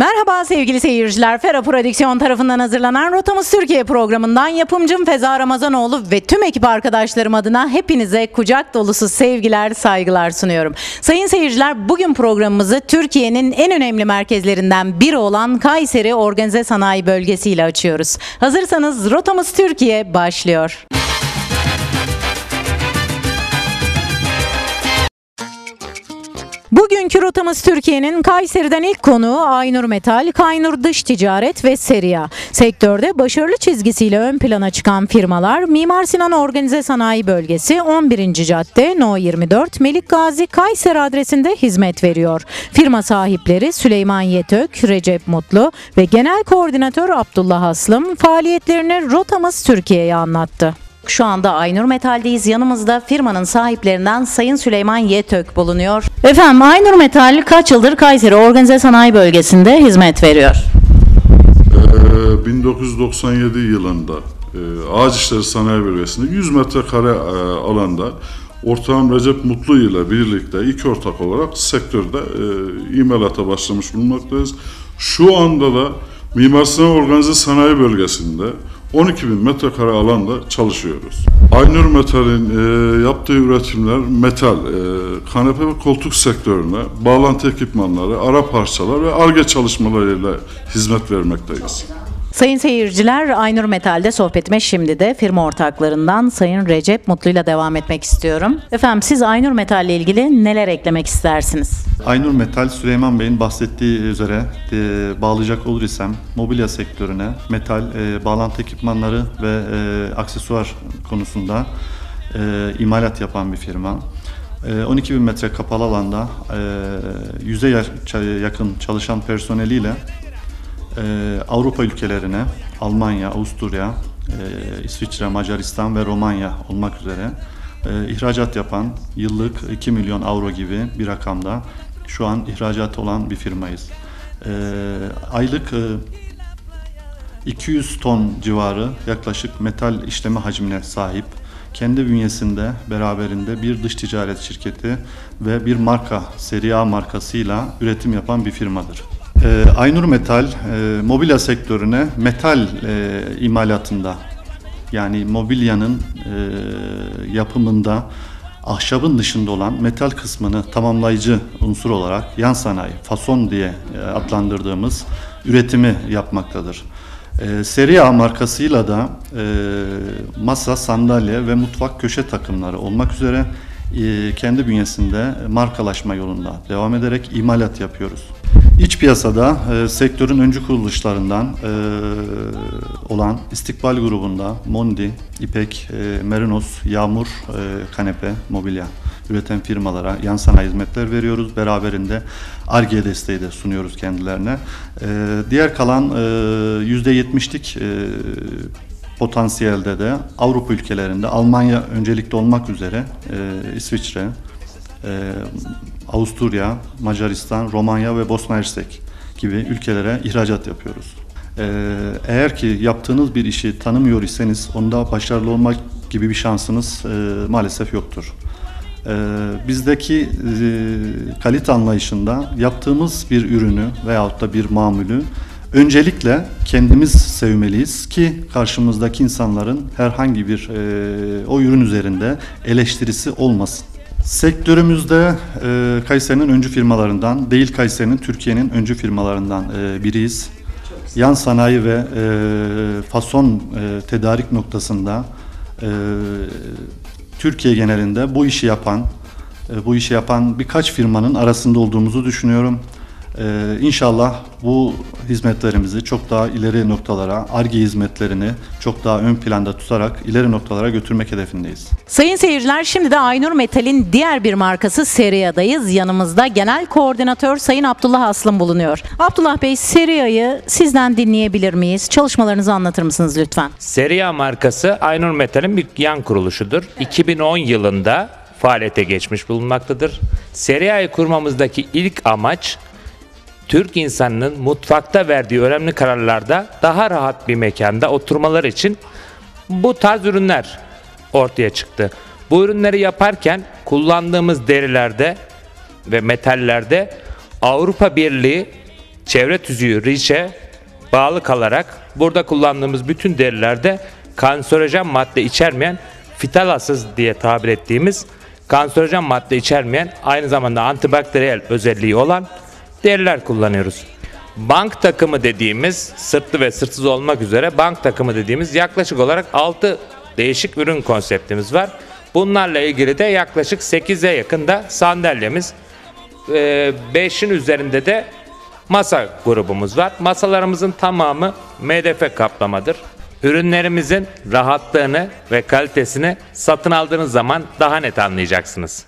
Merhaba sevgili seyirciler. Fera Prodüksiyon tarafından hazırlanan Rotamız Türkiye programından yapımcım Feza Ramazanoğlu ve tüm ekip arkadaşlarım adına hepinize kucak dolusu sevgiler, saygılar sunuyorum. Sayın seyirciler bugün programımızı Türkiye'nin en önemli merkezlerinden biri olan Kayseri Organize Sanayi Bölgesi ile açıyoruz. Hazırsanız Rotamız Türkiye başlıyor. Bugünkü rotamız Türkiye'nin Kayseri'den ilk konuğu Aynur Metal, Kaynur Dış Ticaret ve Seriya. Sektörde başarılı çizgisiyle ön plana çıkan firmalar Mimar Sinan Organize Sanayi Bölgesi 11. Cadde No 24 Melik Gazi Kayseri adresinde hizmet veriyor. Firma sahipleri Süleyman Yetök, Recep Mutlu ve Genel Koordinatör Abdullah Aslım faaliyetlerini rotamız Türkiye'ye anlattı. Şu anda Aynur Metal'deyiz. Yanımızda firmanın sahiplerinden Sayın Süleyman Yetök bulunuyor. Efendim Aynur Metal kaç yıldır Kayseri Organize Sanayi Bölgesi'nde hizmet veriyor? Ee, 1997 yılında e, Ağaç İşleri Sanayi Bölgesi'nde 100 metrekare e, alanda ortağım Recep Mutlu ile birlikte iki ortak olarak sektörde e, imalata başlamış bulunmaktayız. Şu anda da Mimar Sinan Organize Sanayi Bölgesi'nde 12 bin metrekare alanda çalışıyoruz. Aynur Metal'in e, yaptığı üretimler metal, e, kanepe ve koltuk sektörüne bağlantı ekipmanları, ara parçalar ve ARGE çalışmalarıyla hizmet vermekteyiz. Sayın seyirciler Aynur Metal'de sohbetime şimdi de firma ortaklarından Sayın Recep Mutlu'yla devam etmek istiyorum. Efendim siz Aynur Metal ile ilgili neler eklemek istersiniz? Aynur Metal Süleyman Bey'in bahsettiği üzere e, bağlayacak olur isem mobilya sektörüne metal e, bağlantı ekipmanları ve e, aksesuar konusunda e, imalat yapan bir firma. E, 12 bin metre kapalı alanda e, yüze yakın çalışan personeliyle e, Avrupa ülkelerine Almanya, Avusturya, e, İsviçre, Macaristan ve Romanya olmak üzere e, ihracat yapan yıllık 2 milyon avro gibi bir rakamda şu an ihracat olan bir firmayız. E, aylık e, 200 ton civarı yaklaşık metal işleme hacmine sahip kendi bünyesinde beraberinde bir dış ticaret şirketi ve bir marka seri A markasıyla üretim yapan bir firmadır. Ee, Aynur Metal e, mobilya sektörüne metal e, imalatında yani mobilyanın e, yapımında ahşabın dışında olan metal kısmını tamamlayıcı unsur olarak yan sanayi, fason diye e, adlandırdığımız üretimi yapmaktadır. E, Seri A markasıyla da e, masa, sandalye ve mutfak köşe takımları olmak üzere e, kendi bünyesinde markalaşma yolunda devam ederek imalat yapıyoruz. İç piyasada e, sektörün öncü kuruluşlarından e, olan İstikbal grubunda Mondi, İpek, e, Merinos, Yağmur, e, Kanepe, Mobilya üreten firmalara yan sanayi hizmetler veriyoruz. Beraberinde ARGE desteği de sunuyoruz kendilerine. E, diğer kalan e, %70'lik e, potansiyelde de Avrupa ülkelerinde Almanya öncelikli olmak üzere e, İsviçre, e, Avusturya, Macaristan, Romanya ve Bosna Hersek gibi ülkelere ihracat yapıyoruz. Ee, eğer ki yaptığınız bir işi tanımıyor iseniz onda başarılı olmak gibi bir şansınız e, maalesef yoktur. Ee, bizdeki e, kalite anlayışında yaptığımız bir ürünü veyahut da bir mamülü öncelikle kendimiz sevmeliyiz ki karşımızdaki insanların herhangi bir e, o ürün üzerinde eleştirisi olmasın. Sektörümüzde e, Kayseri'nin öncü firmalarından, değil Kayseri'nin Türkiye'nin öncü firmalarından e, biriyiz. Yan sanayi ve e, fason e, tedarik noktasında e, Türkiye genelinde bu işi yapan, e, bu işi yapan birkaç firmanın arasında olduğumuzu düşünüyorum. Ee, inşallah bu hizmetlerimizi çok daha ileri noktalara, ARGE hizmetlerini çok daha ön planda tutarak ileri noktalara götürmek hedefindeyiz. Sayın seyirciler şimdi de Aynur Metal'in diğer bir markası Seria'dayız. Yanımızda Genel Koordinatör Sayın Abdullah Aslım bulunuyor. Abdullah Bey Seria'yı sizden dinleyebilir miyiz? Çalışmalarınızı anlatır mısınız lütfen? Seria markası Aynur Metal'in bir yan kuruluşudur. 2010 yılında faaliyete geçmiş bulunmaktadır. Seria'yı kurmamızdaki ilk amaç Türk insanının mutfakta verdiği önemli kararlarda daha rahat bir mekanda oturmalar için bu tarz ürünler ortaya çıktı. Bu ürünleri yaparken kullandığımız derilerde ve metallerde Avrupa Birliği çevre tüzüğü REACH'e bağlı kalarak burada kullandığımız bütün derilerde kanserojen madde içermeyen fitalasız diye tabir ettiğimiz kanserojen madde içermeyen aynı zamanda antibakteriyel özelliği olan deriler kullanıyoruz. Bank takımı dediğimiz sırtlı ve sırtsız olmak üzere bank takımı dediğimiz yaklaşık olarak 6 değişik ürün konseptimiz var. Bunlarla ilgili de yaklaşık 8'e yakında sandalyemiz, 5'in üzerinde de masa grubumuz var. Masalarımızın tamamı MDF kaplamadır. Ürünlerimizin rahatlığını ve kalitesini satın aldığınız zaman daha net anlayacaksınız.